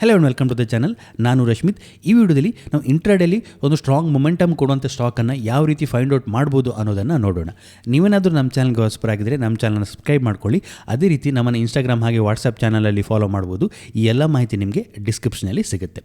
Hello and welcome to the channel ನಾನು ರಶ್ಮಿತ್. ಈ ವಿಡಿಯೋದಲ್ಲಿ ನಾವು ಇಂಟ್ರಾಡೇಲಿ ಒಂದು ಸ್ಟ್ರಾಂಗ್ ಮೊಮೆಂಟಮ್ ಕೊಡುವಂಥ ಸ್ಟಾಕನ್ನು ಯಾವ ರೀತಿ ಫೈಂಡ್ ಔಟ್ ಮಾಡ್ಬೋದು ಅನ್ನೋದನ್ನು ನೋಡೋಣ. ನೀವೇನಾದರೂ ನಮ್ಮ ಚಾನಲ್ಗೆ ಹೊಸಬರಾಗಿದ್ದರೆ ನಮ್ಮ ಚಾನಲ್ನ ಸಬ್ಸ್ಕ್ರೈಬ್ ಮಾಡ್ಕೊಳ್ಳಿ. ಅದೇ ರೀತಿ ನಮ್ಮನ್ನು ಇನ್ಸ್ಟಾಗ್ರಾಮ್ ಹಾಗೆ ವಾಟ್ಸಪ್ ಚಾನಲಲ್ಲಿ ಫಾಲೋ ಮಾಡ್ಬೋದು. ಈ ಎಲ್ಲ ಮಾಹಿತಿ ನಿಮಗೆ ಡಿಸ್ಕ್ರಿಪ್ಷನಲ್ಲಿ ಸಿಗುತ್ತೆ.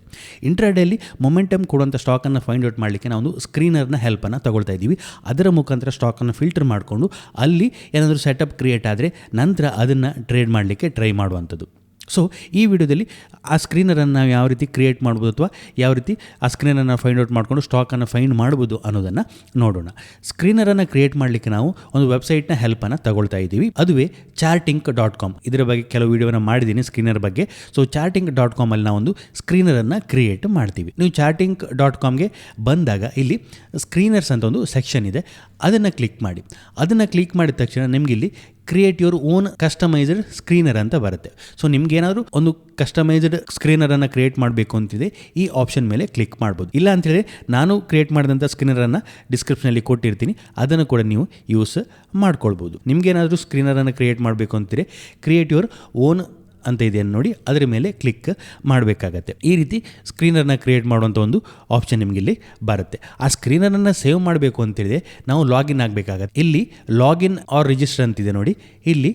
ಇಂಟ್ರಾಡೇಲಿ ಮೊಮೆಂಟಮ್ ಕೊಡುವಂಥ ಸ್ಟಾಕನ್ನು ಫೈಂಡ್ ಔಟ್ ಮಾಡಲಿಕ್ಕೆ ನಾವು ಒಂದು ಸ್ಕ್ರೀನರ್ನ ಹೆಲ್ಪನ್ನು ತಗೊಳ್ತಾ ಇದ್ದೀವಿ. ಅದರ ಮುಖಾಂತರ ಸ್ಟಾಕನ್ನು ಫಿಲ್ಟರ್ ಮಾಡಿಕೊಂಡು ಅಲ್ಲಿ ಏನಾದರೂ ಸೆಟಪ್ ಕ್ರಿಯೇಟ್ ಆದರೆ ನಂತರ ಅದನ್ನು ಟ್ರೇಡ್ ಮಾಡಲಿಕ್ಕೆ ಟ್ರೈ ಮಾಡುವಂಥದ್ದು. ಸೊ ಈ ವಿಡಿಯೋದಲ್ಲಿ ಆ ಸ್ಕ್ರೀನರನ್ನು ನಾವು ಯಾವ ರೀತಿ ಕ್ರಿಯೇಟ್ ಮಾಡ್ಬೋದು ಅಥವಾ ಯಾವ ರೀತಿ ಆ ಸ್ಕ್ರೀನನ್ನು ಫೈಂಡ್ ಔಟ್ ಮಾಡಿಕೊಂಡು ಸ್ಟಾಕನ್ನು ಫೈಂಡ್ ಮಾಡ್ಬೋದು ಅನ್ನೋದನ್ನು ನೋಡೋಣ. ಸ್ಕ್ರೀನರನ್ನು ಕ್ರಿಯೇಟ್ ಮಾಡಲಿಕ್ಕೆ ನಾವು ಒಂದು ವೆಬ್ಸೈಟ್ನ ಹೆಲ್ಪನ್ನು ತಗೊಳ್ತಾ ಇದ್ದೀವಿ. ಅದುವೇ ಚಾರ್ಟಿಂಕ್ ಡಾಟ್ ಕಾಮ್ ಇದರ ಬಗ್ಗೆ ಕೆಲವು ವಿಡಿಯೋನ ಮಾಡಿದ್ದೀನಿ ಸ್ಕ್ರೀನರ್ ಬಗ್ಗೆ. ಸೊ ಚಾರ್ಟಿಂಕ್ ಡಾಟ್ ಕಾಮಲ್ಲಿ ನಾವೊಂದು ಸ್ಕ್ರೀನರನ್ನು ಕ್ರಿಯೇಟ್ ಮಾಡ್ತೀವಿ. ನೀವು ಚಾರ್ಟಿಂಕ್ ಡಾಟ್ ಕಾಮ್ಗೆ ಬಂದಾಗ ಇಲ್ಲಿ ಸ್ಕ್ರೀನರ್ಸ್ ಅಂತ ಒಂದು ಸೆಕ್ಷನ್ ಇದೆ. ಅದನ್ನು ಕ್ಲಿಕ್ ಮಾಡಿ. ಅದನ್ನು ಕ್ಲಿಕ್ ಮಾಡಿದ ತಕ್ಷಣ ನಿಮಗೆ ಇಲ್ಲಿ create your own customised screener ಅಂತ ಬರುತ್ತೆ. ಸೊ ನಿಮ್ಗೇನಾದರೂ ಒಂದು ಕಸ್ಟಮೈಸ್ಡ್ ಸ್ಕ್ರೀನರನ್ನು ಕ್ರಿಯೇಟ್ ಮಾಡಬೇಕು ಅಂತಿದೆ, ಈ ಆಪ್ಷನ್ ಮೇಲೆ ಕ್ಲಿಕ್ ಮಾಡ್ಬೋದು. ಇಲ್ಲ ಅಂತೇಳಿ ನಾನು ಕ್ರಿಯೇಟ್ ಮಾಡಿದಂಥ ಸ್ಕ್ರೀನರನ್ನು ಡಿಸ್ಕ್ರಿಪ್ಷನಲ್ಲಿ ಕೊಟ್ಟಿರ್ತೀನಿ, ಅದನ್ನು ಕೂಡ ನೀವು ಯೂಸ್ ಮಾಡ್ಕೊಳ್ಬೋದು. ನಿಮಗೇನಾದರೂ ಸ್ಕ್ರೀನರನ್ನು ಕ್ರಿಯೇಟ್ ಮಾಡಬೇಕು ಅಂತಿದ್ರೆ ಕ್ರಿಯೇಟ್ ಯುವರ್ ಓನ್ ಅಂತ ಇದೆಯನ್ನು ನೋಡಿ ಅದರ ಮೇಲೆ ಕ್ಲಿಕ್ ಮಾಡಬೇಕಾಗತ್ತೆ. ಈ ರೀತಿ ಸ್ಕ್ರೀನರ್ನ ಕ್ರಿಯೇಟ್ ಮಾಡುವಂಥ ಒಂದು ಆಪ್ಷನ್ ನಿಮಗೆ ಇಲ್ಲಿ ಬರುತ್ತೆ. ಆ ಸ್ಕ್ರೀನರನ್ನು ಸೇವ್ ಮಾಡಬೇಕು ಅಂತೇಳಿದೆ ನಾವು ಲಾಗಿನ್ ಆಗಬೇಕಾಗತ್ತೆ. ಇಲ್ಲಿ ಲಾಗಿನ್ ಆರ್ ರಿಜಿಸ್ಟರ್ ಅಂತಿದೆ ನೋಡಿ. ಇಲ್ಲಿ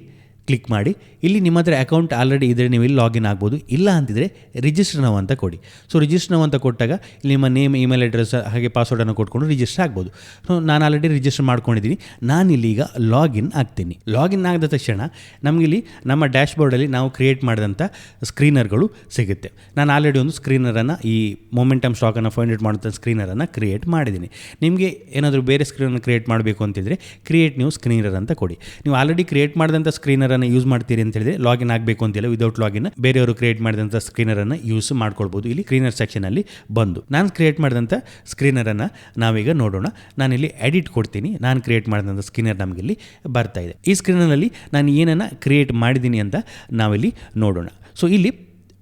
ಕ್ಲಿಕ್ ಮಾಡಿ. ಇಲ್ಲಿ ನಿಮ್ಮ ಹತ್ರ ಅಕೌಂಟ್ ಆಲ್ರೆಡಿ ಇದ್ದರೆ ನೀವು ಇಲ್ಲಿ ಲಾಗಿನ್ ಆಗ್ಬೋದು. ಇಲ್ಲ ಅಂತಿದ್ರೆ ರಿಜಿಸ್ಟರ್ ನಾವು ಅಂತ ಕೊಡಿ. ಸೊ ರಿಜಿಸ್ಟರ್ ನಾವು ಅಂತ ಕೊಟ್ಟಾಗ ಇಲ್ಲಿ ನಿಮ್ಮ ನೇಮ್ ಇಮೇಲ್ ಅಡ್ರೆಸ್ ಹಾಗೆ ಪಾಸ್ವರ್ಡನ್ನು ಕೊಟ್ಕೊಂಡು ರಿಜಿಸ್ಟರ್ ಆಗ್ಬೋದು. ಸೊ ನಾನು ಆಲ್ರೆಡಿ ರಿಜಿಸ್ಟರ್ ಮಾಡ್ಕೊಂಡಿದ್ದೀನಿ ನಾನಿಲ್ಲಿ ಈಗ ಲಾಗಿನ್ ಆಗ್ತೀನಿ. ಲಾಗಿನ್ ಆಗದ ತಕ್ಷಣ ನಮಗಿಲ್ಲಿ ನಮ್ಮ ಡ್ಯಾಶ್ ಬೋರ್ಡಲ್ಲಿ ನಾವು ಕ್ರಿಯೇಟ್ ಮಾಡಿದಂಥ ಸ್ಕ್ರೀನರ್ಗಳು ಸಿಗುತ್ತೆ. ನಾನು ಆಲ್ರೆಡಿ ಒಂದು ಸ್ಕ್ರೀನರನ್ನು ಈ ಮೊಮೆಂಟಮ್ ಸ್ಟಾಕನ್ನು ಫೈಂಡ್ ಮಾಡುವಂಥ ಸ್ಕ್ರೀನರನ್ನು ಕ್ರಿಯೇಟ್ ಮಾಡಿದ್ದೀನಿ ನಿಮಗೆ ಏನಾದರೂ ಬೇರೆ ಸ್ಕ್ರೀನನ್ನು ಕ್ರಿಯೇಟ್ ಮಾಡಬೇಕು ಅಂತಿದ್ರೆ ಕ್ರಿಯೇಟ್ ನೀವು ಸ್ಕ್ರೀನರ್ ಅಂತ ಕೊಡಿ. ನೀವು ಆಲ್ರೆಡಿ ಕ್ರಿಯೇಟ್ ಮಾಡಿದಂಥ ಸ್ಕ್ರೀನರನ್ನು ಯೂಸ್ ಮಾಡ್ತೀರಿ ಅಂತ ಹೇಳಿದ್ರೆ ಲಾಗಿನ್ ಆಗಬೇಕು ಅಂತ ಅಂತಿಲ್ಲ ವಿದೌಟ್ ಲಾಗಿನ್ ಬೇರೆಯವರು ಕ್ರಿಯೇಟ್ ಮಾಡಿದಂಥ ಸ್ಕ್ರೀನರನ್ನು ಯೂಸ್ ಮಾಡ್ಕೊಳ್ಬೋದು. ಇಲ್ಲಿ ಸ್ಕ್ರೀನರ್ ಸೆಕ್ಷನಲ್ಲಿ ಬಂದು ನಾನು ಕ್ರಿಯೇಟ್ ಮಾಡಿದಂಥ ಸ್ಕ್ರೀನರನ್ನು ನಾವೀಗ ನೋಡೋಣ. ನಾನಿಲ್ಲಿ ಎಡಿಟ್ ಕೊಡ್ತೀನಿ. ನಾನು ಕ್ರಿಯೇಟ್ ಮಾಡಿದಂಥ ಸ್ಕ್ರೀನರ್ ನಮಗಿಲ್ಲಿ ಬರ್ತಾ ಇದೆ. ಈ ಸ್ಕ್ರೀನಲ್ಲಿ ನಾನು ಏನನ್ನು ಕ್ರಿಯೇಟ್ ಮಾಡಿದ್ದೀನಿ ಅಂತ ನಾವಿಲ್ಲಿ ನೋಡೋಣ. ಸೊ ಇಲ್ಲಿ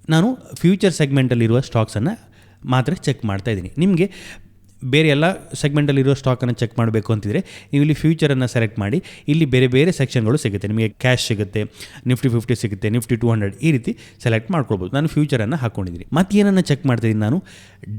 ನಾನು ಫ್ಯೂಚರ್ ಸೆಗ್ಮೆಂಟಲ್ಲಿರುವ ಸ್ಟಾಕ್ಸನ್ನು ಮಾತ್ರ ಚೆಕ್ ಮಾಡ್ತಾ ಇದ್ದೀನಿ. ನಿಮಗೆ ಬೇರೆ ಎಲ್ಲ ಸೆಗ್ಮೆಂಟಲ್ಲಿರೋ ಸ್ಟಾಕನ್ನು ಚೆಕ್ ಮಾಡಬೇಕು ಅಂತಿದ್ರೆ ನೀವು ಇಲ್ಲಿ ಫ್ಯೂಚರನ್ನು ಸೆಲೆಕ್ಟ್ ಮಾಡಿ, ಇಲ್ಲಿ ಬೇರೆ ಬೇರೆ ಸೆಕ್ಷನ್ಗಳು ಸಿಗುತ್ತೆ. ನಿಮಗೆ ಕ್ಯಾಶ್ ಸಿಗುತ್ತೆ ನಿಫ್ಟಿ ಫಿಫ್ಟಿ ಸಿಗುತ್ತೆ ನಿಫ್ಟಿ ಟು ಹಂಡ್ರೆಡ್ ಈ ರೀತಿ ಸೆಲೆಕ್ಟ್ ಮಾಡ್ಕೊಳ್ಬೋದು. ನಾನು ಫ್ಯೂಚರನ್ನು ಹಾಕ್ಕೊಂಡಿದ್ದೀನಿ ಮತ್ತೇನನ್ನು ಚೆಕ್ ಮಾಡ್ತಿದ್ದೀನಿ ನಾನು?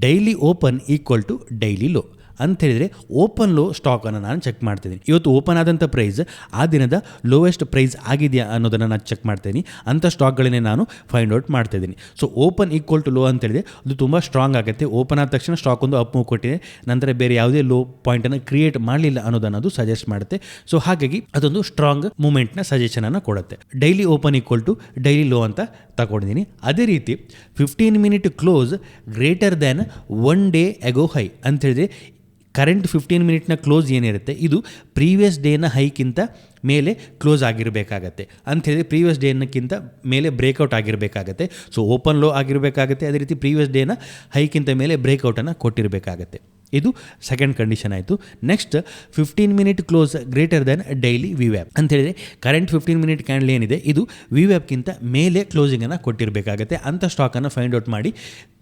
Daily open equal to daily low ಅಂತ ಹೇಳಿದರೆ ಓಪನ್ ಲೋ ಸ್ಟಾಕನ್ನು ನಾನು ಚೆಕ್ ಮಾಡ್ತಿದ್ದೀನಿ. ಇವತ್ತು ಓಪನ್ ಆದಂಥ ಪ್ರೈಸ್ ಆ ದಿನದ ಲೋವೆಸ್ಟ್ ಪ್ರೈಸ್ ಆಗಿದೆಯಾ ಅನ್ನೋದನ್ನು ನಾನು ಚೆಕ್ ಮಾಡ್ತೀನಿ. ಅಂಥ ಸ್ಟಾಕ್ಗಳನ್ನೇ ನಾನು ಫೈಂಡ್ ಔಟ್ ಮಾಡ್ತಿದ್ದೀನಿ. So open equal to low ಅಂತ ಹೇಳಿದ್ರೆ ಅದು ತುಂಬ ಸ್ಟ್ರಾಂಗ್ ಆಗುತ್ತೆ. ಓಪನ್ ಆದ ತಕ್ಷಣ ಸ್ಟಾಕ್ ಒಂದು ಅಪ್ ಮೂವ್ ಕೊಟ್ಟಿದೆ. ನಂತರ ಬೇರೆ ಯಾವುದೇ ಲೋ ಪಾಯಿಂಟನ್ನು ಕ್ರಿಯೇಟ್ ಮಾಡಲಿಲ್ಲ ಅನ್ನೋದನ್ನು ಅದು ಸಜೆಸ್ಟ್ ಮಾಡುತ್ತೆ. ಸೊ ಹಾಗಾಗಿ ಅದೊಂದು ಸ್ಟ್ರಾಂಗ್ ಮೂಮೆಂಟ್ನ ಸಜೆಷನನ್ನು ಕೊಡುತ್ತೆ. Daily open equal to daily low ಅಂತ ತಗೊಂಡಿದ್ದೀನಿ. ಅದೇ ರೀತಿ fifteen minute close greater than one day ago high ಅಂತ ಹೇಳಿದ್ರೆ ಕರೆಂಟ್ ಫಿಫ್ಟೀನ್ ಮಿನಿಟ್ನ ಕ್ಲೋಸ್ ಏನಿರುತ್ತೆ? ಇದು ಪ್ರೀವಿಯಸ್ ಡೇನ ಹೈಕ್ಕಿಂತ ಮೇಲೆ ಕ್ಲೋಸ್ ಆಗಿರಬೇಕಾಗತ್ತೆ. ಅಂಥೇಳಿ ಪ್ರೀವಿಯಸ್ ಡೇನಕ್ಕಿಂತ ಮೇಲೆ ಬ್ರೇಕೌಟ್ ಆಗಿರಬೇಕಾಗತ್ತೆ. ಸೊ ಓಪನ್ ಲೋ ಆಗಿರಬೇಕಾಗತ್ತೆ. ಅದೇ ರೀತಿ ಪ್ರೀವಿಯಸ್ ಡೇನ ಹೈಕ್ಕಿಂತ ಮೇಲೆ ಬ್ರೇಕೌಟನ್ನು ಕೊಟ್ಟಿರಬೇಕಾಗತ್ತೆ. ಇದು ಸೆಕೆಂಡ್ ಕಂಡೀಷನ್ ಆಯಿತು. Next fifteen minute close greater than daily V ವ್ಯಾಪ್ ಅಂತ ಹೇಳಿದರೆ ಕರೆಂಟ್ ಫಿಫ್ಟೀನ್ ಮಿನಿಟ್ ಕ್ಯಾಂಡಲ್ ಏನಿದೆ? ಇದು ವಿ ವ್ಯಾಪ್ಗಿಂತ ಮೇಲೆ ಕ್ಲೋಸಿಂಗನ್ನು ಕೊಟ್ಟಿರಬೇಕಾಗತ್ತೆ. ಅಂಥ ಸ್ಟಾಕನ್ನು ಫೈಂಡ್ ಔಟ್ ಮಾಡಿ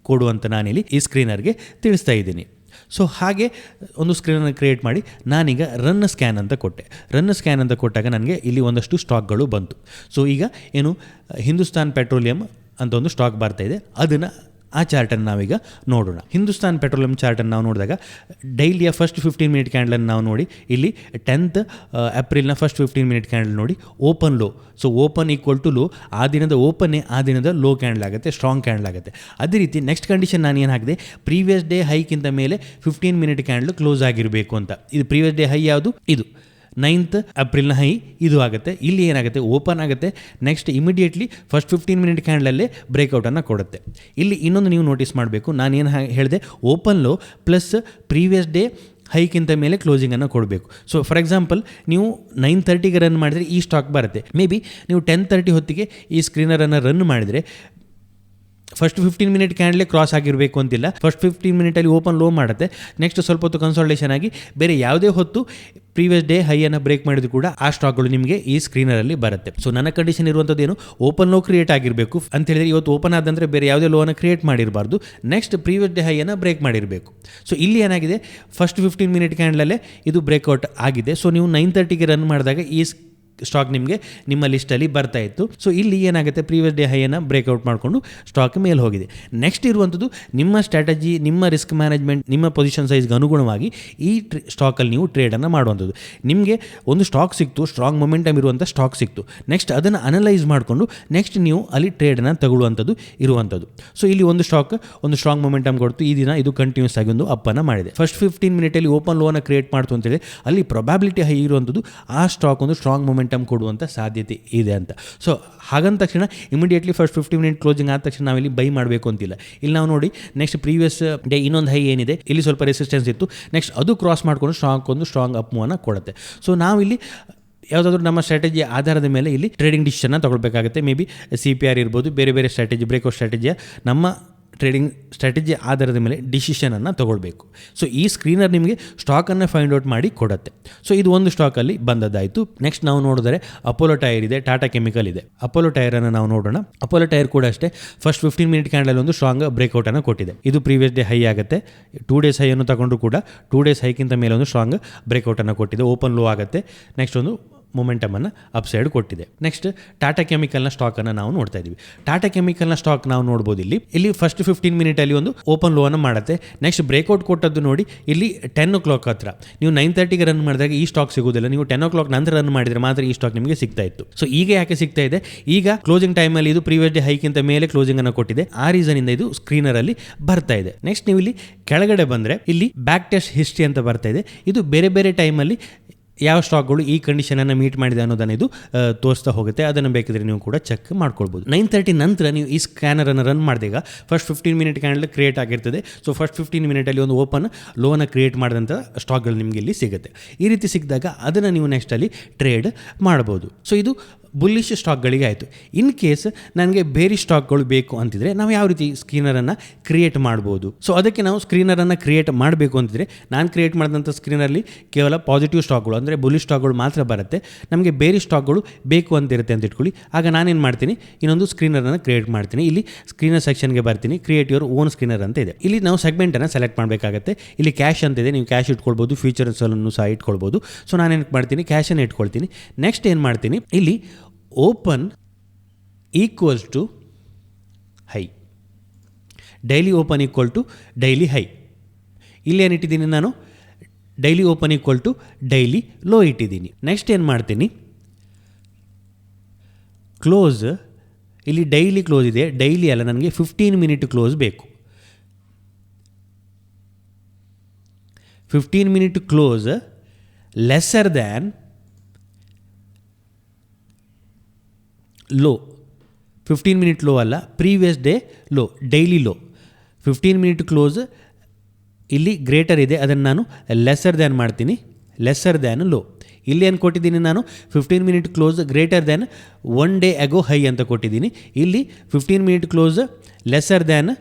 ಕೊಡುವಂತ ನಾನಿಲ್ಲಿ ಈ ಸ್ಕ್ರೀನರ್ಗೆ ತಿಳಿಸ್ತಾ ಇದ್ದೀನಿ. ಸೊ ಹಾಗೆ ಒಂದು ಸ್ಕ್ರೀನನ್ನು ಕ್ರಿಯೇಟ್ ಮಾಡಿ, ನಾನೀಗ ರನ್ ಸ್ಕ್ಯಾನ್ ಅಂತ ಕೊಟ್ಟೆ. ರನ್ ಸ್ಕ್ಯಾನ್ ಅಂತ ಕೊಟ್ಟಾಗ ನನಗೆ ಇಲ್ಲಿ ಒಂದಷ್ಟು ಸ್ಟಾಕ್ಗಳು ಬಂತು. ಸೊ ಈಗ ಏನು, ಹಿಂದೂಸ್ತಾನ್ ಪೆಟ್ರೋಲಿಯಂ ಅಂತ ಒಂದು ಸ್ಟಾಕ್ ಬರ್ತಾ ಇದೆ. ಅದನ್ನು ಆ ಚಾರ್ಟನ್ನು ನಾವೀಗ ನೋಡೋಣ. ಹಿಂದೂಸ್ತಾನ್ ಪೆಟ್ರೋಲಿಯಂ ಚಾರ್ಟನ್ನು ನಾವು ನೋಡಿದಾಗ ಡೈಲಿಯ ಫಸ್ಟ್ ಫಿಫ್ಟೀನ್ ಮಿನಿಟ್ ಕ್ಯಾಂಡಲನ್ನು ನಾವು ನೋಡಿ, ಇಲ್ಲಿ ಟೆಂತ್ ಏಪ್ರಿಲ್ನ ಫಸ್ಟ್ ಫಿಫ್ಟೀನ್ ಮಿನಿಟ್ ಕ್ಯಾಂಡಲ್ ನೋಡಿ open low so open equal to low ಆ ದಿನದ ಓಪನ್ನೇ ಆ ದಿನದ ಲೋ ಕ್ಯಾಂಡಲ್ ಆಗುತ್ತೆ ಸ್ಟ್ರಾಂಗ್ ಕ್ಯಾಂಡಲ್ ಆಗುತ್ತೆ. ಅದೇ ರೀತಿ ನೆಕ್ಸ್ಟ್ ಕಂಡೀಷನ್ ನಾನು ಏನು ಹಾಕಿದೆ ಪ್ರೀವಿಯಸ್ ಡೇ ಹೈಕ್ಕಿಂತ ಮೇಲೆ ಫಿಫ್ಟೀನ್ ಮಿನಿಟ್ ಕ್ಯಾಂಡಲ್ ಕ್ಲೋಸ್ ಆಗಿರಬೇಕು ಅಂತ. ಇದು ಪ್ರೀವಿಯಸ್ ಡೇ ಹೈ ಯಾವುದು? ಇದು. ನೈನ್ತ್ ಏಪ್ರಿಲ್ನ ಹೈ ಇದು ಆಗುತ್ತೆ. ಇಲ್ಲಿ ಏನಾಗುತ್ತೆ? ಓಪನ್ ಆಗುತ್ತೆ. Next immediately first fifteen minute ಕ್ಯಾಂಡಲಲ್ಲೇ ಬ್ರೇಕ್ಔಟನ್ನು ಕೊಡುತ್ತೆ. ಇಲ್ಲಿ ಇನ್ನೊಂದು ನೀವು ನೋಟಿಸ್ ಮಾಡಬೇಕು. ನಾನೇನು ಹೇಳಿದೆ? Open low plus previous day ಹೈಕ್ಕಿಂತ ಮೇಲೆ ಕ್ಲೋಸಿಂಗನ್ನು ಕೊಡಬೇಕು. ಸೊ ಫಾರ್ ಎಕ್ಸಾಂಪಲ್ ನೀವು ನೈನ್ ತರ್ಟಿಗೆ ರನ್ ಮಾಡಿದರೆ ಈ ಸ್ಟಾಕ್ ಬರುತ್ತೆ. ಮೇ ಬಿ ನೀವು ಟೆನ್ ತರ್ಟಿ ಹೊತ್ತಿಗೆ ಈ ಸ್ಕ್ರೀನರನ್ನು ರನ್ ಮಾಡಿದರೆ ಫಸ್ಟ್ ಫಿಫ್ಟೀನ್ ಮಿನಿಟ್ ಕ್ಯಾಂಡಲೇ ಕ್ರಾಸ್ ಆಗಿರಬೇಕು ಅಂತಿಲ್ಲ. ಫಸ್ಟ್ ಫಿಫ್ಟೀನ್ ಮಿನಿಟಲ್ಲಿ ಓಪನ್ ಲೋ ಮಾಡುತ್ತೆ. ನೆಕ್ಸ್ಟ್ ಸ್ವಲ್ಪ ಹೊತ್ತು ಕನ್ಸಲ್ಟೇಷನ್ ಆಗಿ ಬೇರೆ ಯಾವುದೇ ಹೊತ್ತು ಪ್ರೀವಿಯಸ್ ಡೇ ಹೈಯನ್ನು ಬ್ರೇಕ್ ಮಾಡಿದ್ರು ಕೂಡ ಆ ಸ್ಟಾಕ್ಗಳು ನಿಮಗೆ ಈ ಸ್ಕ್ರೀನರಲ್ಲಿ ಬರುತ್ತೆ. ಸೊ ನನ್ನ ಕಂಡೀಷನ್ ಇರುವಂಥದ್ದು ಏನು? ಓಪನ್ ಲೋ ಕ್ರಿಯೇಟ್ ಆಗಿರಬೇಕು. ಅಂತ ಹೇಳಿದ್ರೆ ಇವತ್ತು ಓಪನ್ ಆದಂದರೆ ಬೇರೆ ಯಾವುದೇ ಲೋವನ್ನು ಕ್ರಿಯೇಟ್ ಮಾಡಿರಬಾರ್ದು. ನೆಕ್ಸ್ಟ್ ಪ್ರೀವಿಯಸ್ ಡೇ ಹೈಯನ್ನು ಬ್ರೇಕ್ ಮಾಡಿರಬೇಕು. ಸೊ ಇಲ್ಲಿ ಏನಾಗಿದೆ? ಫಸ್ಟ್ ಫಿಫ್ಟೀನ್ ಮಿನಿಟ್ ಕ್ಯಾಂಡ್ಲಲ್ಲೇ ಇದು ಬ್ರೇಕ್ಔಟ್ ಆಗಿದೆ. ಸೊ ನೀವು ನೈನ್ ತರ್ಟಿಗೆ ರನ್ ಮಾಡಿದಾಗ ಈ ಸ್ಟಾಕ್ ನಿಮಗೆ ನಿಮ್ಮ ಲಿಸ್ಟಲ್ಲಿ ಬರ್ತಾ ಇತ್ತು. ಸೊ ಇಲ್ಲಿ ಏನಾಗುತ್ತೆ? ಪ್ರೀವಿಯಸ್ ಡೇ ಹೈಯನ್ನು ಬ್ರೇಕ್ಔಟ್ ಮಾಡಿಕೊಂಡು ಸ್ಟಾಕ್ ಮೇಲೆ ಹೋಗಿದೆ. ನೆಕ್ಸ್ಟ್ ಇರುವಂಥದ್ದು ನಿಮ್ಮ ಸ್ಟ್ರಾಟಜಿ ನಿಮ್ಮ ರಿಸ್ಕ್ ಮ್ಯಾನೇಜ್ಮೆಂಟ್ ನಿಮ್ಮ ಪೊಸಿಷನ್ ಸೈಜ್ಗೆ ಅನುಗುಣವಾಗಿ ಈ ಸ್ಟಾಕಲ್ಲಿ ನೀವು ಟ್ರೇಡನ್ನು ಮಾಡುವಂಥದ್ದು. ನಿಮಗೆ ಒಂದು ಸ್ಟಾಕ್ ಸಿಕ್ತು ಸ್ಟ್ರಾಂಗ್ ಮೊಮೆಂಟಮ್ ಇರುವಂಥ ಸ್ಟಾಕ್ ಸಿಕ್ತು. ನೆಕ್ಸ್ಟ್ ಅದನ್ನು ಅನಲೈಸ್ ಮಾಡಿಕೊಂಡು ನೆಕ್ಸ್ಟ್ ನೀವು ಅಲ್ಲಿ ಟ್ರೇಡನ್ನು ತಗೊಳ್ಳುವಂಥದ್ದು ಇರುವಂಥದ್ದು. ಸೊ ಇಲ್ಲಿ ಒಂದು ಸ್ಟಾಕ್ ಒಂದು ಸ್ಟ್ರಾಂಗ್ ಮೊಮೆಂಟಮ್ ಕೊಡ್ತು. ಈ ದಿನ ಇದು ಕಂಟಿನ್ಯೂಸ್ ಆಗಿ ಒಂದು ಅಪ್ಪನ್ನು ಮಾಡಿದೆ. ಫಸ್ಟ್ ಫಿಫ್ಟೀನ್ ಮಿನಿಟಲ್ಲಿ ಓಪನ್ ಲೋನ ಕ್ರಿಯೇಟ್ ಮಾಡ್ತು ಅಂತೇಳಿ ಅಲ್ಲಿ ಪ್ರೊಬ್ಯಾಬಿಲಿಟಿ ಹೈ ಇರುವಂಥದ್ದು ಆ ಸ್ಟಾಕ್ ಒಂದು ಸ್ಟ್ರಾಂಗ್ ಮೊಮೆಂಟಮ್ ಕೊಡುವಂಥ ಸಾಧ್ಯತೆ ಇದೆ ಅಂತ. ಸೊ ಹಾಗಂದ ತಕ್ಷಣ immediately first fifty minute closing ಆದ ತಕ್ಷಣ ನಾವಿಲ್ಲಿ ಬೈ ಮಾಡಬೇಕು ಅಂತಿಲ್ಲ. ಇಲ್ಲಿ ನಾವು ನೋಡಿ ನೆಕ್ಸ್ಟ್ ಪ್ರೀವಿಯಸ್ ಡೇ ಇನ್ನೊಂದು ಹೈ ಏನಿದೆ, ಇಲ್ಲಿ ಸ್ವಲ್ಪ ರೆಸಿಸ್ಟೆನ್ಸ್ ಇತ್ತು. ನೆಕ್ಸ್ಟ್ ಅದು ಕ್ರಾಸ್ ಮಾಡಿಕೊಂಡು ಸ್ಟ್ರಾಂಗ್ ಒಂದು ಸ್ಟ್ರಾಂಗ್ ಅಪ್ ಮೂವನ್ನು ಕೊಡುತ್ತೆ. ಸೊ ನಾವಿಲ್ಲಿ ಯಾವುದಾದ್ರೂ ನಮ್ಮ ಸ್ಟ್ರಾಟಜಿ ಆಧಾರದ ಮೇಲೆ ಇಲ್ಲಿ ಟ್ರೇಡಿಂಗ್ ಡಿಸಿಷನ್ನ ತಗೊಳ್ಬೇಕಾಗುತ್ತೆ. Maybe C P R ಇರ್ಬೋದು, ಬೇರೆ ಬೇರೆ ಸ್ಟ್ರಾಟಜಿ ಬ್ರೇಕ್ಔಟ್ ಸ್ಟ್ರಾಟಜಿಯ ನಮ್ಮ ಟ್ರೇಡಿಂಗ್ ಸ್ಟ್ರಾಟಜಿ ಆಧಾರದ ಮೇಲೆ ಡಿಸಿಷನನ್ನು ತೊಗೊಳ್ಬೇಕು. ಸೊ ಈ ಸ್ಕ್ರೀನರ್ ನಿಮಗೆ ಸ್ಟಾಕನ್ನು ಫೈಂಡ್ ಔಟ್ ಮಾಡಿ ಕೊಡುತ್ತೆ. ಸೊ ಇದು ಒಂದು ಸ್ಟಾಕಲ್ಲಿ ಬಂದದ್ದಾಯಿತು. ನೆಕ್ಸ್ಟ್ ನಾವು ನೋಡಿದರೆ ಅಪೋಲೋ ಟೈರ್ ಇದೆ ಟಾಟಾ ಕೆಮಿಕಲ್ ಇದೆ. ಅಪೋಲೋ ಟೈರನ್ನು ನಾವು ನೋಡೋಣ. ಅಪೋಲೋ ಟೈರ್ ಕೂಡ ಅಷ್ಟೇ ಫಸ್ಟ್ ಫಿಫ್ಟೀನ್ ಮಿನಿಟ್ ಕ್ಯಾಂಡಲ್ ಒಂದು ಸ್ಟ್ರಾಂಗ್ ಬ್ರೇಕ್ಔಟನ್ನು ಕೊಟ್ಟಿದೆ. ಇದು ಪ್ರೀವಿಯಸ್ ಡೇ ಹೈ ಆಗುತ್ತೆ. ಟೂ ಡೇಸ್ ಹೈಯನ್ನು ತಗೊಂಡ್ರು ಕೂಡ ಟೂ ಡೇಸ್ ಹೈಕ್ಕಿಂತ ಮೇಲೆ ಒಂದು ಸ್ಟ್ರಾಂಗ್ ಬ್ರೇಕ್ಔಟನ್ನು ಕೊಟ್ಟಿದೆ. ಓಪನ್ ಲೋ ಆಗುತ್ತೆ. ನೆಕ್ಸ್ಟ್ ಒಂದು ಮೊಮೆಂಟಮನ್ನು ಅಪ್ಸೈಡ್ ಕೊಟ್ಟಿದೆ. ನೆಕ್ಸ್ಟ್ ಟಾಟಾ ಕೆಮಿಕಲ್ನ ಸ್ಟಾಕನ್ನು ನಾವು ನೋಡ್ತಾ ಇದ್ದೀವಿ ಟಾಟಾ ಕೆಮಿಕಲ್ನ ಸ್ಟಾಕ್ ನಾವು ನೋಡ್ಬೋದು ಇಲ್ಲಿ. ಇಲ್ಲಿ ಫಸ್ಟ್ ಫಿಫ್ಟೀನ್ ಮಿನಿಟಲ್ಲಿ ಒಂದು ಓಪನ್ ಲೋವನ್ನು ಮಾಡುತ್ತೆ. ನೆಕ್ಸ್ಟ್ ಬ್ರೇಕ್ಔಟ್ ಕೊಟ್ಟದ್ದು ನೋಡಿ, ಇಲ್ಲಿ ಟೆನ್ ಓ ಕ್ಲಾಕ್ ಹತ್ರ. ನೀವು ನೈನ್ ತರ್ಟಿಗೆ ರನ್ ಮಾಡಿದಾಗ ಈ ಸ್ಟಾಕ್ ಸಿಗೋದಿಲ್ಲ. ನೀವು ಟೆನ್ ಓ ಕ್ಲಾಕ್ ನಂತರ ರನ್ ಮಾಡಿದರೆ ಮಾತ್ರ ಈ ಸ್ಟಾಕ್ ನಿಮಗೆ ಸಿಗ್ತಾ ಇತ್ತು. ಸೊ ಈಗ ಯಾಕೆ ಸಿಗ್ತಾ ಇದೆ? ಈಗ ಕ್ಲೋಸಿಂಗ್ ಟೈಮಲ್ಲಿ ಇದು ಪ್ರೀವಿಯಸ್ ಡೇ ಹೈಕಿಂತ ಮೇಲೆ ಕ್ಲೋಸಿಂಗ್ ಅನ್ನು ಕೊಟ್ಟಿದೆ. ಆ ರೀಸನ್ ಇಂದ ಇದು ಸ್ಕ್ರೀನರ್ ಅಲ್ಲಿ ಬರ್ತಾ ಇದೆ. ನೆಕ್ಸ್ಟ್ ನೀವು ಇಲ್ಲಿ ಕೆಳಗಡೆ ಬಂದರೆ ಇಲ್ಲಿ ಬ್ಯಾಕ್ ಟೆಸ್ಟ್ ಹಿಸ್ಟ್ರಿ ಅಂತ ಬರ್ತಾ ಇದೆ. ಇದು ಬೇರೆ ಬೇರೆ ಟೈಮಲ್ಲಿ ಯಾವ ಸ್ಟಾಕ್ಗಳು ಈ ಕಂಡೀಷನನ್ನು ಮೀಟ್ ಮಾಡಿದೆ ಅನ್ನೋದನ್ನು ಇದು ತೋರಿಸ್ತಾ ಹೋಗುತ್ತೆ. ಅದನ್ನು ಬೇಕಿದ್ರೆ ನೀವು ಕೂಡ ಚೆಕ್ ಮಾಡ್ಕೊಳ್ಬೋದು. ನೈನ್ ತರ್ಟಿ ನಂತರ ನೀವು ಈ ಸ್ಕ್ಯಾನರನ್ನು ರನ್ ಮಾಡಿದಾಗ first fifteen minute candle create ಆಗಿರ್ತದೆ. ಸೊ ಫಸ್ಟ್ ಫಿಫ್ಟೀನ್ ಮಿನಿಟಲ್ಲಿ ಒಂದು ಓಪನ್ ಲೋನ ಕ್ರಿಯೇಟ್ ಮಾಡಿದಂಥ ಸ್ಟಾಕ್ಗಳು ನಿಮಗೆ ಇಲ್ಲಿ ಸಿಗುತ್ತೆ. ಈ ರೀತಿ ಸಿಕ್ಕಿದಾಗ ಅದನ್ನು ನೀವು ನೆಕ್ಸ್ಟಲ್ಲಿ ಟ್ರೇಡ್ ಮಾಡ್ಬೋದು. ಸೊ ಇದು ಬುಲ್ಲಿಶ್ ಸ್ಟಾಕ್ಗಳಿಗೆ ಆಯಿತು ಇನ್ ಕೇಸ್ ನನಗೆ ಬೇರೆ ಸ್ಟಾಕ್ಗಳು ಬೇಕು ಅಂತಿದ್ರೆ ನಾವು ಯಾವ ರೀತಿ ಸ್ಕ್ರೀನರನ್ನು ಕ್ರಿಯೇಟ್ ಮಾಡ್ಬೋದು? ಸೊ ಅದಕ್ಕೆ ನಾವು ಸ್ಕ್ರೀನರನ್ನು ಕ್ರಿಯೇಟ್ ಮಾಡಬೇಕು ಅಂತಿದ್ರೆ ನಾನು ಕ್ರಿಯೇಟ್ ಮಾಡಿದಂಥ ಸ್ಕ್ರೀನಲ್ಲಿ ಕೇವಲ ಪಾಸಿಟಿವ್ ಸ್ಟಾಕ್ಗಳು ಅಂದರೆ ಬುಲ್ಲಿ ಸ್ಟಾಕ್ಗಳು ಮಾತ್ರ ಬರುತ್ತೆ. ನಮಗೆ ಬೇರೆ ಸ್ಟಾಕ್ಗಳು ಬೇಕು ಅಂತ ಇರುತ್ತೆ ಅಂತ ಇಟ್ಕೊಳ್ಳಿ. ಆಗ ನಾನೇನು ಮಾಡ್ತೀನಿ? ಇನ್ನೊಂದು ಸ್ಕ್ರೀನರನ್ನು ಕ್ರಿಯೇಟ್ ಮಾಡ್ತೀನಿ. ಇಲ್ಲಿ ಸ್ಕ್ರೀನರ್ ಸೆಕ್ಷನ್ಗೆ ಬರ್ತೀನಿ. ಕ್ರಿಯೇಟ್ ಯುವರ್ ಓನ್ ಸ್ಕ್ರೀನರ್ ಅಂತ ಇದೆ. ಇಲ್ಲಿ ನಾವು ಸೆಗ್ಮೆಂಟನ್ನು ಸೆಲೆಕ್ಟ್ ಮಾಡಬೇಕಾಗುತ್ತೆ. ಇಲ್ಲಿ ಕ್ಯಾಶ್ ಅಂತ ಇದೆ. ನೀವು ಕ್ಯಾಶ್ ಇಟ್ಕೊಳ್ಬೋದು ಫ್ಯೂಚರ್ಸನ್ನು ಸಹ ಇಟ್ಕೊಳ್ಬೋದು. ಸೊ ನಾನೇನು ಮಾಡ್ತೀನಿ? ಕ್ಯಾಶನ್ನು ಇಟ್ಕೊಳ್ತೀನಿ. ನೆಕ್ಸ್ಟ್ ಏನು ಮಾಡ್ತೀನಿ? ಇಲ್ಲಿ open equals to high. Daily open equal to daily high. ಇಲ್ಲಿ ಏನು ಇಟ್ಟಿದ್ದೀನಿ ನಾನು? Daily open equal to daily low ಇಟ್ಟಿದ್ದೀನಿ. ನೆಕ್ಸ್ಟ್ ಏನು ಮಾಡ್ತೀನಿ? ಕ್ಲೋಸ್, ಇಲ್ಲಿ ಡೈಲಿ ಕ್ಲೋಸ್ ಇದೆ. ಡೈಲಿ ಅಲ್ಲ, ನನಗೆ ಫಿಫ್ಟೀನ್ ಮಿನಿಟ್ ಕ್ಲೋಸ್ ಬೇಕು. Fifteen minute close lesser than low. Fifteen minute low ಅಲ್ಲ previous day low daily low. Fifteen minute close ಇಲ್ಲಿ ಗ್ರೇಟರ್ ಇದೆ, ಅದನ್ನು ನಾನು ಲೆಸರ್ ದ್ಯಾನ್ ಮಾಡ್ತೀನಿ. Lesser than low. ಇಲ್ಲಿ ಏನು ಕೊಟ್ಟಿದ್ದೀನಿ ನಾನು? Fifteen minute close greater than one day ago high ಅಂತ ಕೊಟ್ಟಿದ್ದೀನಿ. ಇಲ್ಲಿ fifteen minute close lesser than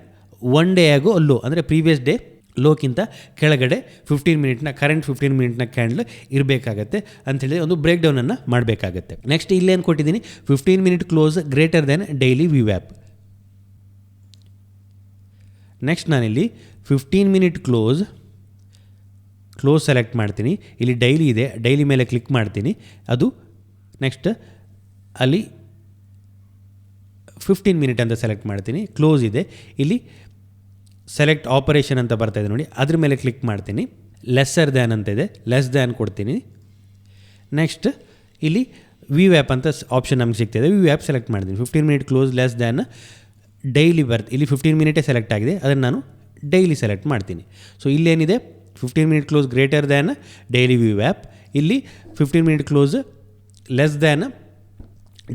one day ago low ಅಂದರೆ ಪ್ರೀವಿಯಸ್ ಡೇ ಲೋಕ್ಕಿಂತ ಕೆಳಗಡೆ ಫಿಫ್ಟೀನ್ ಮಿನಿಟ್ನ ಕರೆಂಟ್ ಫಿಫ್ಟೀನ್ ಮಿನಿಟ್ನ ಕ್ಯಾಂಡಲ್ ಇರಬೇಕಾಗತ್ತೆ ಅಂತೇಳಿ ಒಂದು ಬ್ರೇಕ್ ಡೌನನ್ನು ಮಾಡಬೇಕಾಗತ್ತೆ. ನೆಕ್ಸ್ಟ್ ಇಲ್ಲೇನು ಕೊಟ್ಟಿದ್ದೀನಿ? Fifteen minute close greater then daily V ವ್ಯಾಪ್ ನೆಕ್ಸ್ಟ್ ನಾನಿಲ್ಲಿ fifteen minute close close select ಮಾಡ್ತೀನಿ. ಇಲ್ಲಿ ಡೈಲಿ ಇದೆ ಡೈಲಿ ಮೇಲೆ ಕ್ಲಿಕ್ ಮಾಡ್ತೀನಿ. ಅದು ನೆಕ್ಸ್ಟ್ ಅಲ್ಲಿ ಫಿಫ್ಟೀನ್ ಮಿನಿಟ್ ಅಂತ ಸೆಲೆಕ್ಟ್ ಮಾಡ್ತೀನಿ. ಕ್ಲೋಸ್ ಇದೆ. ಇಲ್ಲಿ ಸೆಲೆಕ್ಟ್ ಆಪರೇಷನ್ ಅಂತ ಬರ್ತಾ ಇದೆ ನೋಡಿ. ಅದ್ರ ಮೇಲೆ ಕ್ಲಿಕ್ ಮಾಡ್ತೀನಿ. ಲೆಸ್ಸರ್ ದ್ಯಾನ್ ಅಂತ ಇದೆ. ಲೆಸ್ ದ್ಯಾನ್ ಕೊಡ್ತೀನಿ. ನೆಕ್ಸ್ಟ್ ಇಲ್ಲಿ ವಿ ವ್ಯಾಪ್ ಅಂತ ಆಪ್ಷನ್ ನಮ್ಗೆ ಸಿಗ್ತಿದೆ ವಿ ವ್ಯಾಪ್ ಸೆಲೆಕ್ಟ್ ಮಾಡ್ತೀನಿ. Fifteen minute close less than daily ಬರ್ತ್ ಇಲ್ಲಿ ಫಿಫ್ಟೀನ್ ಮಿನಿಟೇ ಸೆಲೆಕ್ಟ್ ಆಗಿದೆ. ಅದನ್ನು ನಾನು ಡೈಲಿ ಸೆಲೆಕ್ಟ್ ಮಾಡ್ತೀನಿ. So ಇಲ್ಲೇನಿದೆ fifteen minute close greater than daily V ವ್ಯಾಪ್ ಇಲ್ಲಿ fifteen minute close less than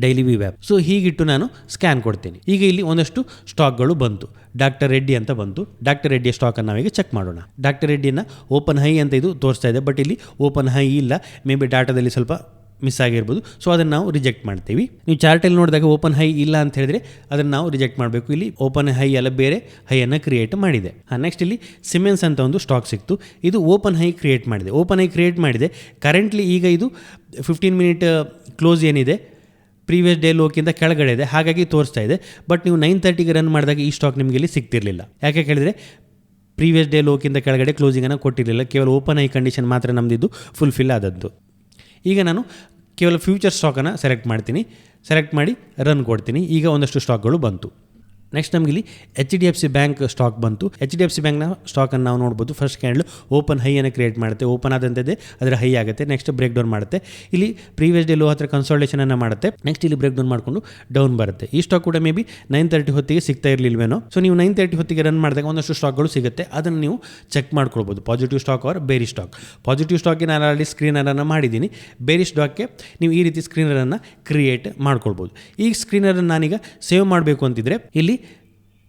daily V ವ್ಯಾಪ್ ಸೊ ಹೀಗಿಟ್ಟು ನಾನು ಸ್ಕ್ಯಾನ್ ಕೊಡ್ತೇನೆ. ಈಗ ಇಲ್ಲಿ ಒಂದಷ್ಟು ಸ್ಟಾಕ್ಗಳು ಬಂತು. ಡಾಕ್ಟರ್ ರೆಡ್ಡಿ ಅಂತ ಬಂತು. ಡಾಕ್ಟರ್ ರೆಡ್ಡಿಯ ಸ್ಟಾಕನ್ನು ನಾವೀಗ ಚೆಕ್ ಮಾಡೋಣ. ಡಾಕ್ಟರ್ ರೆಡ್ಡಿಯನ್ನು ಓಪನ್ ಹೈ ಅಂತ ಇದು ತೋರಿಸ್ತಾ ಇದೆ. ಬಟ್ ಇಲ್ಲಿ ಓಪನ್ ಹೈ ಇಲ್ಲ. ಮೇ ಬಿ ಡಾಟಾದಲ್ಲಿ ಸ್ವಲ್ಪ ಮಿಸ್ ಆಗಿರ್ಬೋದು. ಸೊ ಅದನ್ನು ನಾವು ರಿಜೆಕ್ಟ್ ಮಾಡ್ತೀವಿ. ನೀವು ಚಾರ್ಟಲ್ಲಿ ನೋಡಿದಾಗ ಓಪನ್ ಹೈ ಇಲ್ಲ ಅಂತ ಹೇಳಿದ್ರೆ ಅದನ್ನು ನಾವು ರಿಜೆಕ್ಟ್ ಮಾಡಬೇಕು. ಇಲ್ಲಿ ಓಪನ್ ಹೈ ಎಲ್ಲ ಬೇರೆ ಹೈಯನ್ನು ಕ್ರಿಯೇಟ್ ಮಾಡಿದೆ. ನೆಕ್ಸ್ಟ್ ಇಲ್ಲಿ ಸಿಮೆನ್ಸ್ ಅಂತ ಒಂದು ಸ್ಟಾಕ್ ಸಿಕ್ತು. ಇದು ಓಪನ್ ಹೈ ಕ್ರಿಯೇಟ್ ಮಾಡಿದೆ. ಓಪನ್ ಹೈ ಕ್ರಿಯೇಟ್ ಮಾಡಿದೆ. ಕರೆಂಟ್ಲಿ ಈಗ ಇದು ಫಿಫ್ಟೀನ್ ಮಿನಿಟ್ ಕ್ಲೋಸ್ ಏನಿದೆ? ಪ್ರೀವಿಯಸ್ ಡೇ ಲೋಕಿಂದ ಕೆಳಗಡೆ ಇದೆ. ಹಾಗಾಗಿ ತೋರಿಸ್ತಾ ಇದೆ. ಬಟ್ ನೀವು ನೈನ್ ತರ್ಟಿಗೆ ರನ್ ಮಾಡಿದಾಗ ಈ ಸ್ಟಾಕ್ ನಿಮಗೆ ಇಲ್ಲಿ ಸಿಗ್ತಿರಲಿಲ್ಲ. ಯಾಕೆ ಕೇಳಿದರೆ ಪ್ರೀವಿಯಸ್ ಡೇ ಲೋಕಿಂದ ಕೆಳಗಡೆ ಕ್ಲೋಸಿಂಗನ್ನು ಕೊಟ್ಟಿರಲಿಲ್ಲ. ಕೇವಲ ಓಪನ್ ಐ ಕಂಡೀಷನ್ ಮಾತ್ರ ನಮ್ಮದಿದ್ದು ಫುಲ್ಫಿಲ್ ಆದದ್ದು. ಈಗ ನಾನು ಕೇವಲ ಫ್ಯೂಚರ್ ಸ್ಟಾಕನ್ನು ಸೆಲೆಕ್ಟ್ ಮಾಡ್ತೀನಿ. ಸೆಲೆಕ್ಟ್ ಮಾಡಿ ರನ್ ಕೊಡ್ತೀನಿ. ಈಗ ಒಂದಷ್ಟು ಸ್ಟಾಕ್ಗಳು ಬಂತು. ನೆಕ್ಸ್ಟ್ ನಮಗೆ ಇಲ್ಲಿ H D F C bank stock ಬಂತು. ಎಚ್ ಡಿ ಎಫ್ ಸಿ ಬ್ಯಾಂಕ್ನ ಸ್ಟಾಕನ್ನು ನಾವು ನೋಡ್ಬೋದು. ಫಸ್ಟ್ ಕ್ಯಾಂಡಲ್ ಓಪನ್ ಹೈಯನ್ನು ಕ್ರಿಯೇಟ್ ಮಾಡುತ್ತೆ. ಓಪನ್ ಆದಂಥದ್ದೇ ಅದರ ಹೈ ಆಗುತ್ತೆ. ನೆಕ್ಸ್ಟ್ ಬ್ರೇಕ್ ಡೌನ್ ಮಾಡುತ್ತೆ. ಇಲ್ಲಿ ಪ್ರೀವಿಯಸ್ ಡೇ ಲೋ ಹತ್ರ ಕನ್ಸಲ್ಟೇಷನನ್ನು ಮಾಡುತ್ತೆ. ನೆಕ್ಸ್ಟ್ ಇಲ್ಲಿ ಬ್ರೇಕ್ ಡೌನ್ ಮಾಡಿಕೊಂಡು ಡೌನ್ ಬರುತ್ತೆ. ಈ ಸ್ಟಾಕ್ ಕೂಡ ಮೇ ಬಿ ನೈನ್ ತರ್ಟಿ ಹೊತ್ತಿಗೆ ಸಿಗ್ತಾ ಇರಲಿಲ್ವೇನೋ? ಸೊ ನೀವು ನೈನ್ ತರ್ಟಿ ಹೊತ್ತಿಗೆ ರನ್ ಮಾಡಿದಾಗ ಒಂದಷ್ಟು ಸ್ಟಾಕ್ಗಳು ಸಿಗುತ್ತೆ. ಅದನ್ನು ನೀವು ಚೆಕ್ ಮಾಡ್ಕೊಳ್ಬೋದು. ಪಾಸಿಟಿವ್ ಸ್ಟಾಕ್ ಆರ್ ಬೇರಿ ಸ್ಟಾಕ್ ಪಾಸಿಟಿವ್ ಸ್ಟಾಕ್ಗೆ ನಾನು ಆಲ್ರೆಡಿ ಸ್ಕ್ರೀನರನ್ನು ಮಾಡಿದ್ದೀನಿ. ಬೇರಿ ಸ್ಟಾಕ್ಗೆ ನೀವು ಈ ರೀತಿ ಸ್ಕ್ರೀನರನ್ನು ಕ್ರಿಯೇಟ್ ಮಾಡ್ಕೊಳ್ಬೋದು. ಈ ಸ್ಕ್ರೀನರನ್ನು ನಾನೀಗ ಸೇವ್ ಮಾಡಬೇಕು ಅಂತಿದ್ರೆ ಇಲ್ಲಿ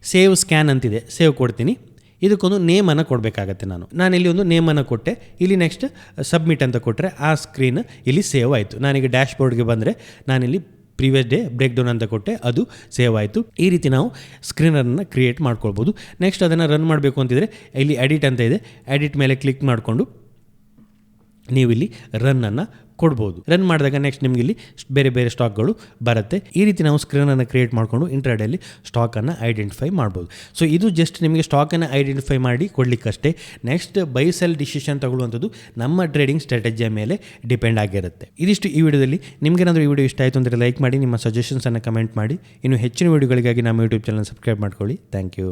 ಸೇವ್ ಸ್ಕ್ಯಾನ್ ಅಂತಿದೆ, ಸೇವ್ ಕೊಡ್ತೀನಿ. ಇದಕ್ಕೊಂದು ನೇಮನ್ನು ಕೊಡಬೇಕಾಗತ್ತೆ ನಾನು. ನಾನು ಇಲ್ಲಿ ಒಂದು ನೇಮನ್ನು ಕೊಟ್ಟೆ. ಇಲ್ಲಿ ನೆಕ್ಸ್ಟ್ ಸಬ್ಮಿಟ್ ಅಂತ ಕೊಟ್ಟರೆ ಆ ಸ್ಕ್ರೀನ್ ಇಲ್ಲಿ ಸೇವ್ ಆಯಿತು. ನಾನೀಗ ಡ್ಯಾಶ್ ಬೋರ್ಡ್ಗೆ ಬಂದರೆ ನಾನಿಲ್ಲಿ ಪ್ರೀವಿಯಸ್ ಡೇ ಬ್ರೇಕ್ ಡೌನ್ ಅಂತ ಕೊಟ್ಟೆ, ಅದು ಸೇವ್ ಆಯಿತು. ಈ ರೀತಿ ನಾವು ಸ್ಕ್ರೀನರನ್ನು ಕ್ರಿಯೇಟ್ ಮಾಡ್ಕೊಳ್ಬೋದು. ನೆಕ್ಸ್ಟ್ ಅದನ್ನು ರನ್ ಮಾಡಬೇಕು ಅಂತಿದ್ರೆ ಇಲ್ಲಿ ಎಡಿಟ್ ಅಂತ ಇದೆ. ಎಡಿಟ್ ಮೇಲೆ ಕ್ಲಿಕ್ ಮಾಡಿಕೊಂಡು ನೀವು ಇಲ್ಲಿ ರನ್ನನ್ನು ಕೊಡ್ಬೋದು. ರನ್ ಮಾಡಿದಾಗ ನೆಕ್ಸ್ಟ್ ನಿಮ್ಗೆ ಇಲ್ಲಿ ಬೇರೆ ಬೇರೆ ಸ್ಟಾಕ್ಗಳು ಬರುತ್ತೆ. ಈ ರೀತಿ ನಾವು ಸ್ಕ್ರೀನನ್ನು ಕ್ರಿಯೇಟ್ ಮಾಡಿಕೊಂಡು ಇಂಟ್ರಾಡಲ್ಲಿ ಸ್ಟಾಕನ್ನು ಐಡೆಂಟಿಫೈ ಮಾಡ್ಬೋದು. ಸೊ ಇದು ಜಸ್ಟ್ ನಿಮಗೆ ಸ್ಟಾಕನ್ನು ಐಡೆಂಟಿಫೈ ಮಾಡಿ ಕೊಡಲಿಕ್ಕಷ್ಟೇ. ನೆಕ್ಸ್ಟ್ ಬೈ ಸೆಲ್ ಡಿಸಿಷನ್ ತಗೊಳ್ಳುವಂಥದ್ದು ನಮ್ಮ ಟ್ರೇಡಿಂಗ್ ಸ್ಟ್ರಾಟಜಿಯ ಮೇಲೆ ಡಿಪೆಂಡ್ ಆಗಿರುತ್ತೆ. ಇದಿಷ್ಟು ಈ ವಿಡಿಯೋದಲ್ಲಿ. ನಿಮಗೇನಾದರೂ ಈ ವಿಡಿಯೋ ಇಷ್ಟ ಆಯಿತು ಅಂದರೆ ಲೈಕ್ ಮಾಡಿ, ನಿಮ್ಮ ಸಜೆಷನ್ಸನ್ನು ಕಮೆಂಟ್ ಮಾಡಿ. ಇನ್ನು ಹೆಚ್ಚಿನ ವಿಡಿಯೋಗಳಿಗಾಗಿ ನಮ್ಮ ಯೂಟ್ಯೂಬ್ ಚಾನಲ್ ಸಬ್ಸ್ಕ್ರೈಬ್ ಮಾಡ್ಕೊಳ್ಳಿ. Thank you